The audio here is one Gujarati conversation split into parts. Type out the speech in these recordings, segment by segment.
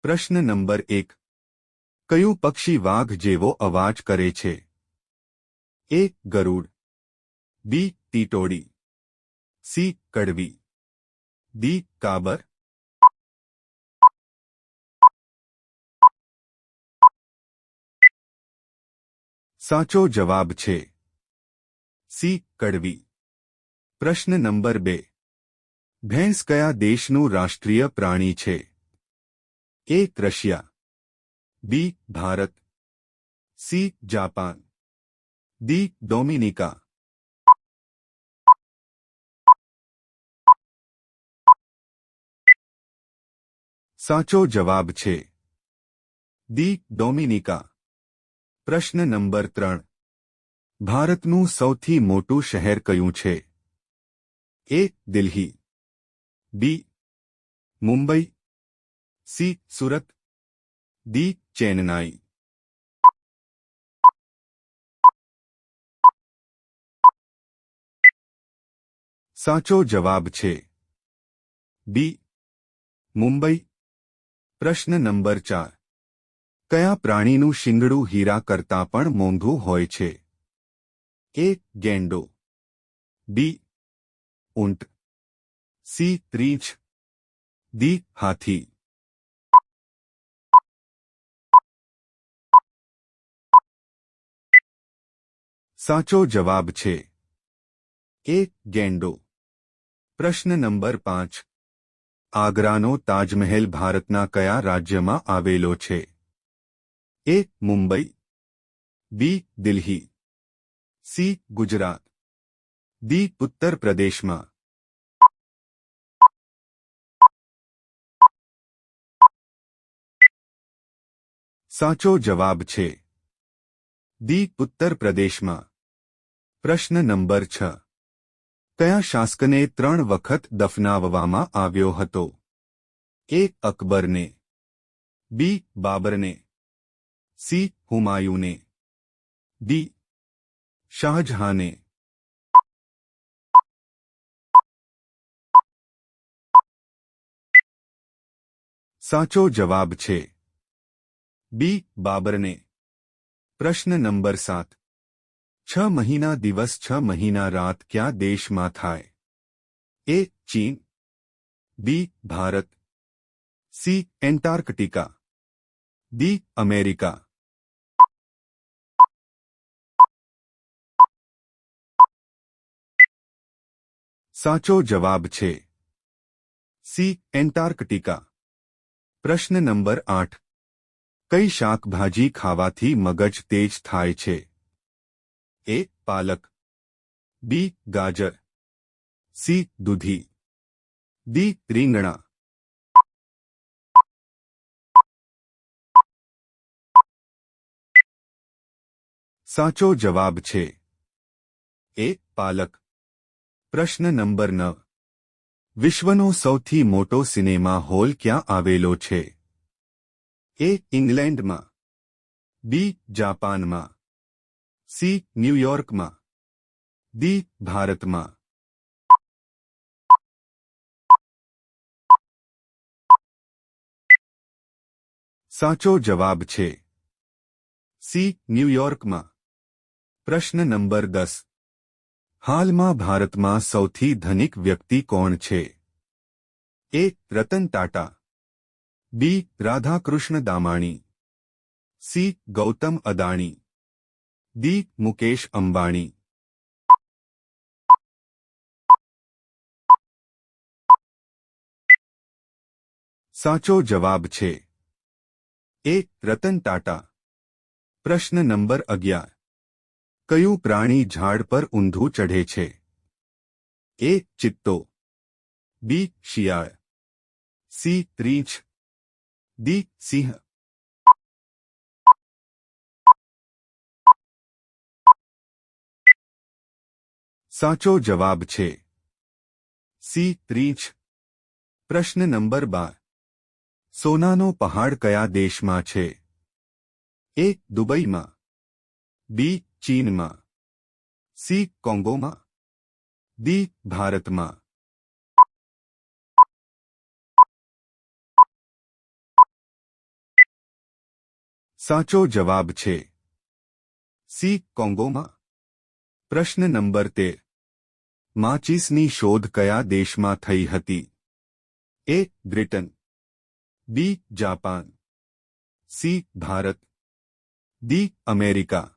પ્રશ્ન નંબર એક. કયું પક્ષી વાઘ જેવો અવાજ કરે છે? એ, ગરુડ. બી ટીટોડી સી, કડવી. ડી, કાબર. સાચો જવાબ છે. સી, કડવી. પ્રશ્ન નંબર બે. ભેંસ કયા દેશનું રાષ્ટ્રીય પ્રાણી છે? A Russia B Bharat C Japan D Dominica સાચો જવાબ છે દી ડોમિનિકા પ્રશ્ન નંબર ત્રણ ભારતનું સૌથી મોટું શહેર કયું છે A Delhi B Mumbai C, Surat. D, Chennai. સાચો જવાબ છે. બી, મુંબઈ. પ્રશ્ન નંબર ચાર. કયા પ્રાણીનું શિંગડું હીરા કરતાં પણ મોંઘું હોય છે? એ, ગેંડો. બી, ઊંટ. સી રીંછ દી હાથી. સાચો જવાબ છે એ ગેંડો પ્રશ્ન નંબર પાંચ આગ્રાનો તાજમહેલ ભારતના કયા રાજ્યમાં આવેલો છે A Mumbai B Delhi C Gujarat D ઉત્તર પ્રદેશમાં સાચો જવાબ છે દી ઉત્તર પ્રદેશમાં પ્રશ્ન નંબર છ. કયા શાસકને ત્રણ વખત દફનાવવામાં આવ્યો હતો? એ. અકબરને. બી. બાબરને. સી. હુમાયુને. ડી. શાહજહાંને. સાચો જવાબ છે. બી. બાબરને. પ્રશ્ન નંબર સાત. છ મહિના દિવસ છ મહિના રાત ક્યાં દેશમાં થાય એ ચીન B Bharat C Antarctica D America સાચો જવાબ છે સી એન્ટાર્કટિકા પ્રશ્ન નંબર આઠ કઈ શાકભાજી ખાવાથી મગજ તેજ થાય છે એ પાલક. બી ગાજર. સી દૂધી. દી રીંગણા. સાચો જવાબ છે. એ પાલક. પ્રશ્ન નંબર નવ. વિશ્વનો સૌથી મોટો સિનેમા હોલ ક્યાં આવેલો છે? એ ઇંગ્લેન્ડમાં. બી જાપાનમાં. સી ન્યૂયોર્કમાં ડી, ભારતમાં. સાચો જવાબ છે. સી ન્યૂયોર્કમાં પ્રશ્ન નંબર દસ. હાલમાં ભારતમાં સૌથી ધનિક વ્યક્તિ કોણ છે? A, Ratan Tata. B, Radhakrishna Damani. C, Gautam Adani. D Mukesh Ambani સાચો જવાબ છે એ રતન ટાટા પ્રશ્ન નંબર અગિયાર કયું પ્રાણી ઝાડ પર ઊંધું ચઢે છે એ ચિત્તો બી શિયાળ સી રીંછ દી સિંહ સાચો જવાબ છે. સી રીંછ પ્રશ્ન નંબર બાર. સોનાનો પહાડ કયા દેશમાં છે? એ દુબઈમાં. બી ચીનમાં. સી કોંગોમાં. દી ભારતમાં. સાચો જવાબ છે. સી કોંગોમાં. પ્રશ્ન નંબર તેર માચીસની શોધ કયા દેશમાં થઈ હતી? A. Britain. B. Japan. C. Bharat. D America.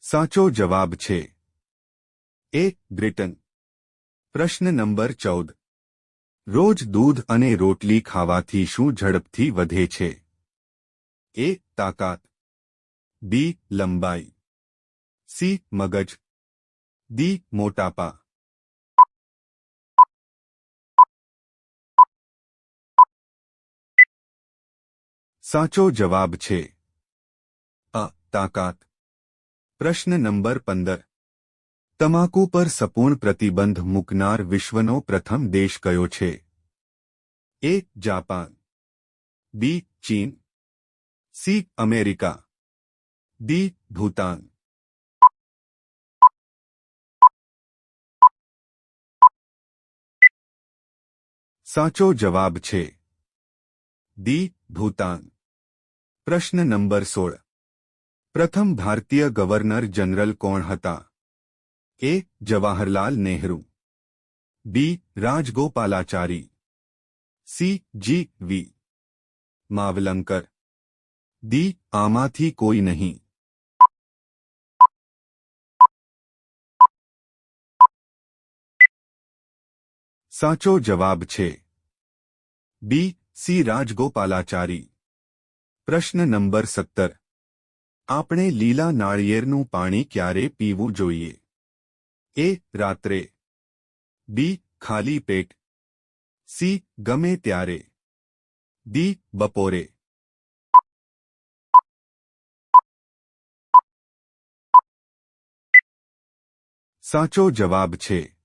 સાચો જવાબ છે. એ. બ્રિટન. પ્રશ્ન નંબર ચૌદ. રોજ દૂધ અને રોટલી ખાવાથી શું ઝડપથી વધે છે? એ, તાકાત. બી, લંબાઈ. સી, મગજ. દી મોટાપા. સાચો જવાબ છે અ, તાકાત. પ્રશ્ન નંબર પંદર. તમાકુ પર સપૂર્ણ પ્રતિબંધ મૂકનાર વિશ્વનો પ્રથમ દેશ કયો છે? A, Japan. બી, ચીન. C, America. ડી, ભૂતાન. સાચો જવાબ છે. દી ભૂતાન. પ્રશ્ન નંબર સોળ. પ્રથમ ભારતીય ગવર્નર જનરલ કોણ હતા? A Jawaharlal Nehru B Rajagopalachari C G V Mavalankar D આમાંથી કોઈ નહીં સાચો જવાબ છે બી સી રાજગોપાલાચારી પ્રશ્ન નંબર સત્તર આપણે લીલા નાળિયેરનું પાણી ક્યારે પીવું જોઈએ? એ રાત્રે. બી, ખાલી પેટ. સી, ગમે ત્યારે. ડી, બપોરે. સાચો જવાબ છે.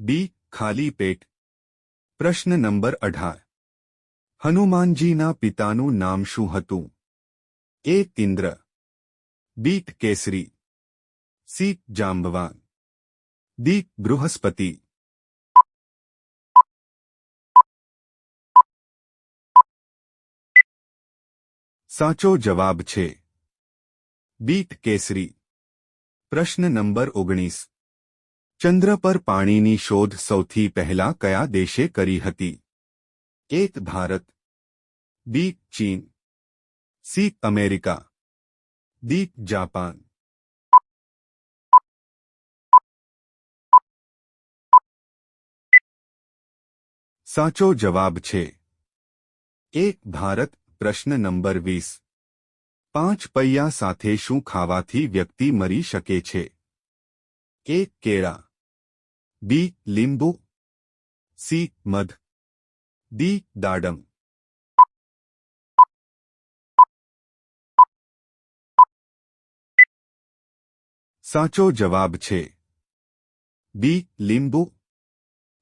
બી, ખાલી પેટ. પ્રશ્ન નંબર અઢાર. હનુમાનજીના પિતાનું નામ શું હતું? એ તિન્દ્ર bit Kesari. C, Jambavan. D Brihaspati સાચો જવાબ છે બીટ કેસરી પ્રશ્ન નંબર ઓગણીસ ચંદ્ર પર પાણીની શોધ સૌથી પહેલા કયા દેશે કરી હતી એક ભારત બી ચીન સી અમેરિકા ડી જાપાન સાચો જવાબ છે. એક ભારત, પ્રશ્ન નંબર વીસ. પાંચ પૈયા સાથે શું ખાવાથી વ્યક્તિ મરી શકે છે? એક કેળા. બી લીંબુ. સી મધ. ડી દાડમ. સાચો જવાબ છે. બી લીંબુ.